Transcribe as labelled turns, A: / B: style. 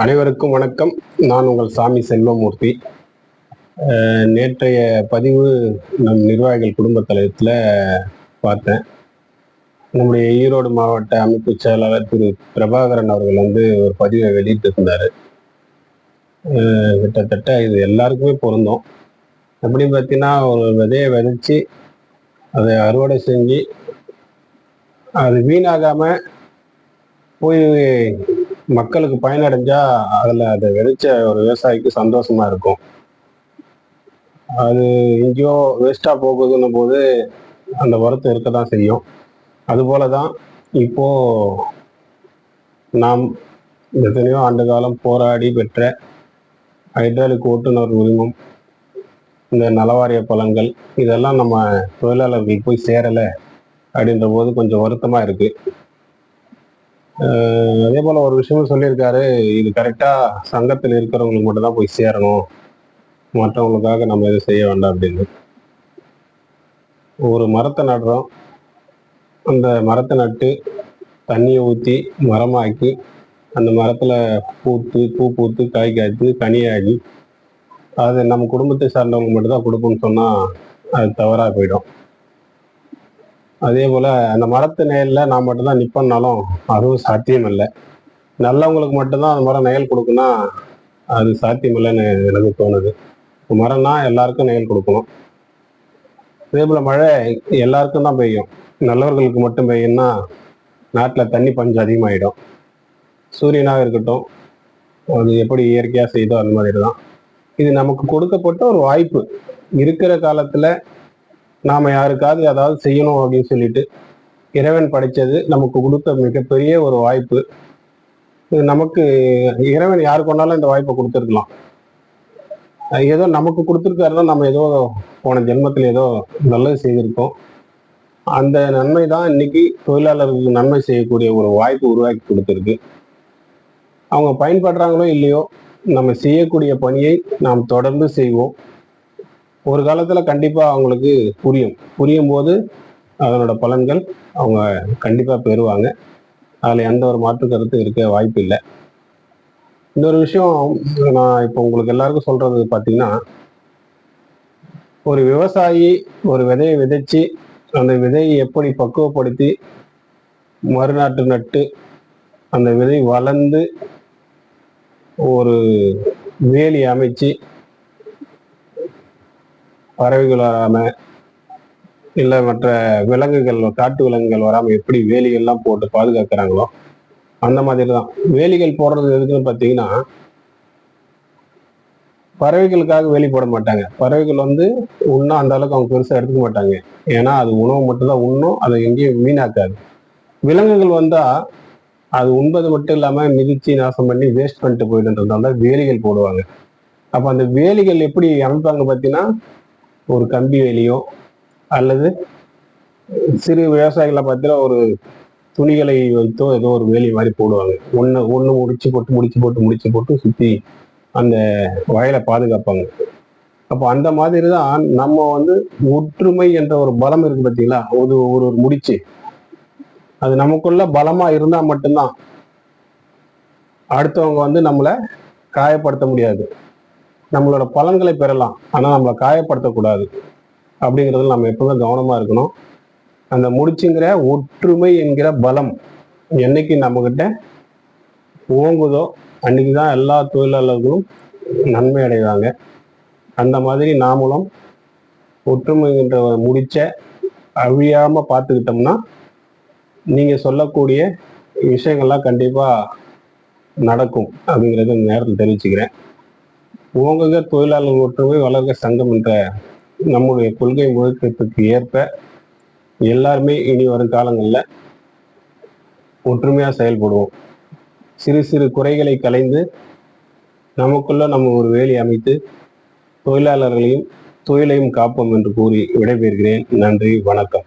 A: அனைவருக்கும் வணக்கம். நான் உங்கள் சாமி செல்வமூர்த்தி. நேற்றைய பதிவு நம் நிர்வாகிகள் குடும்ப தலையத்தில் பார்த்தேன். நம்முடைய ஈரோடு மாவட்ட அமைப்பு செயலாளர் திரு பிரபாகரன் அவர்கள் வந்து ஒரு பதிவை வெளியிட்டிருந்தார். கிட்டத்தட்ட இது எல்லாருக்குமே பொருந்தோம். எப்படி பார்த்தீங்கன்னா ஒரு விதையை விதைச்சி அதை அறுவடை செஞ்சு அது வீணாகாமல் போய் மக்களுக்கு பயனடைஞ்சா அதில் அதை விதைச்ச ஒரு விவசாயிக்கு சந்தோஷமா இருக்கும். அது எங்கேயோ வேஸ்ட்டாக போகுதுன்னும் போது அந்த வருத்தம் இருக்க தான் செய்யும். அதுபோல தான் இப்போ நாம் எத்தனையோ ஆண்டு காலம் போராடி பெற்ற ஹைட்ராலிக் ஓட்டுநர் உரிமம் இந்த நலவாரிய பழங்கள் இதெல்லாம் நம்ம தொழிலாளர்களுக்கு போய் சேரலை அப்படின்ற போது கொஞ்சம் வருத்தமாக இருக்கு. அதே போல ஒரு விஷயமும் சொல்லியிருக்காரு. இது கரெக்டா சங்கத்தில் இருக்கிறவங்களுக்கு மட்டும் தான் போய் சேரணும். மற்றவங்களுக்காக நம்ம எதுவும் செய்ய வேண்டாம் அப்படின்னு. ஒரு மரத்தை நடுறோம். அந்த மரத்தை நட்டு தண்ணியை ஊற்றி மரமாக்கி அந்த மரத்தில் பூத்து பூ பூத்து காய் காய்த்து கனியாகி அது நம்ம குடும்பத்தை சார்ந்தவங்க மட்டும்தான் கொடுப்போம்னு சொன்னால் அது தவறாக போயிடும். அதே போல் அந்த மரத்து நிழலில் நான் மட்டும்தான் நிற்பேன்னாலும் அதுவும் சாத்தியம் இல்லை நல்லவங்களுக்கு மட்டும்தான் அந்த மரம் நிழல் கொடுக்குன்னா அது சாத்தியம் இல்லைன்னு எனக்கு தோணுது. மரம்னா எல்லாருக்கும் நிழல் கொடுக்கணும். அதே போல் மழை எல்லாருக்கும் தான் பெய்யும். நல்லவர்களுக்கு மட்டும் பெய்யும்னா நாட்டில் தண்ணி பஞ்சம் அதிகமாகிடும் சூரியனாக இருக்கட்டும் அது எப்படி இயற்கையாக செய்தோ அந்த மாதிரி தான் இது நமக்கு கொடுக்கப்பட்ட ஒரு வாய்ப்பு. இருக்கிற காலத்தில் நாம் யாருக்காவது ஏதாவது செய்யணும் அப்படின்னு சொல்லிட்டு இறைவன் படைச்சது நமக்கு கொடுத்த மிகப்பெரிய ஒரு வாய்ப்பு. நமக்கு இறைவன் யாருக்கு கொண்டாலும் இந்த வாய்ப்பை கொடுத்துருக்கலாம். ஏதோ நமக்கு கொடுத்துருக்காருன்னா நம்ம ஏதோ போன ஜென்மத்தில் ஏதோ நல்லது செய்திருக்கோம். அந்த நன்மை தான் இன்னைக்கு தொழிலாளர்களுக்கு நன்மை செய்யக்கூடிய ஒரு வாய்ப்பு உருவாக்கி கொடுத்துருக்கு. அவங்க பயன்படுறாங்களோ இல்லையோ நம்ம செய்யக்கூடிய பணியை நாம் தொடர்ந்து செய்வோம். ஒரு காலத்துல கண்டிப்பா அவங்களுக்கு புரியும். புரியும் போது அதனோட பலன்கள் அவங்க கண்டிப்பா பெறுவாங்க. அதுல எந்த ஒரு மாற்று கருத்து இருக்க வாய்ப்பு இல்லை. இன்னொரு விஷயம் நான் இப்போ உங்களுக்கு எல்லாருக்கும் சொல்றது பார்த்தீங்கன்னா ஒரு விவசாயி ஒரு விதையை விதைச்சு அந்த விதையை எப்படி பக்குவப்படுத்தி மறுநாட்டு நட்டு அந்த விதை வளர்ந்து ஒரு வேலி அமைச்சு பறவைகள் வராம இல்ல மற்ற விலங்குகள் காட்டு விலங்குகள் வராம எப்படி வேலிகள்லாம் போட்டு பாதுகாக்கிறாங்களோ அந்த மாதிரி தான் வேலிகள் போடுறது எதுக்குன்னு பார்த்தீங்கன்னா பறவைகளுக்காக வேலி போட மாட்டாங்க. பறவைகள் வந்து உண்ணா அந்த அளவுக்கு அவங்க பெருசா எடுத்துக்க மாட்டாங்க. ஏன்னா அது உணவு மட்டும்தான் உண்ணும் அதை எங்கேயும் வீணாக்காது. விலங்குகள் வந்தா அது உண்பது மட்டும் இல்லாம மிதிச்சு நாசம் பண்ணி வேஸ்ட் பண்ணிட்டு போயிடுன்றதால வேலிகள் போடுவாங்க. அப்ப அந்த வேலிகள் எப்படி அமைப்பாங்க பார்த்தீங்கன்னா ஒரு கம்பி வேலியோ அல்லது சிறு விவசாயிகளை பார்த்தீங்கன்னா ஒரு துணிகளை வைத்தோ ஏதோ ஒரு வேலி மாதிரி போடுவாங்க. ஒன்று ஒன்று முடிச்சு போட்டு முடிச்சு போட்டு முடிச்சு போட்டு சுற்றி அந்த வயலை பாதுகாப்பாங்க. அப்போ அந்த மாதிரி தான் நம்ம வந்து ஒற்றுமை என்ற ஒரு பலம் இருக்கு பார்த்தீங்களா ஒரு ஒரு ஒரு முடிச்சு. அது நமக்குள்ள பலமா இருந்தா மட்டும்தான் அடுத்தவங்க வந்து நம்மளை காயப்படுத்த முடியாது. நம்மளோட பலன்களை பெறலாம். ஆனால் நம்மளை காயப்படுத்தக்கூடாது. அப்படிங்கிறதுல நம்ம எப்பவுமே கவனமாக இருக்கணும். அந்த முடிச்சுங்கிற ஒற்றுமை என்கிற பலம் என்னைக்கு நம்மக்கிட்ட ஓங்குதோ அன்னைக்கு தான் எல்லா தொழிலாளர்களும் நன்மை அடைவாங்க. அந்த மாதிரி நாமளும் ஒற்றுமைங்கிற முடிச்ச அழியாம பார்த்துக்கிட்டோம்னா நீங்கள் சொல்லக்கூடிய விஷயங்கள்லாம் கண்டிப்பாக நடக்கும் அப்படிங்கிறத இந்த நேரத்தில் தெரிவிச்சுக்கிறேன். ஓங்குக தொழிலாளர் ஒற்றுமை வளர்க சங்கம் என்ற நம்முடைய கொள்கை முழக்கத்துக்கு ஏற்ப எல்லாருமே இனி வரும் காலங்களில் ஒற்றுமையாக செயல்படுவோம். சிறு சிறு குறைகளை கலைந்து நமக்குள்ள நம்ம ஒரு வேலி அமைத்து தொழிலாளர்களையும் தொழிலையும் காப்போம் என்று கூறி விடைபெறுகிறேன். நன்றி வணக்கம்.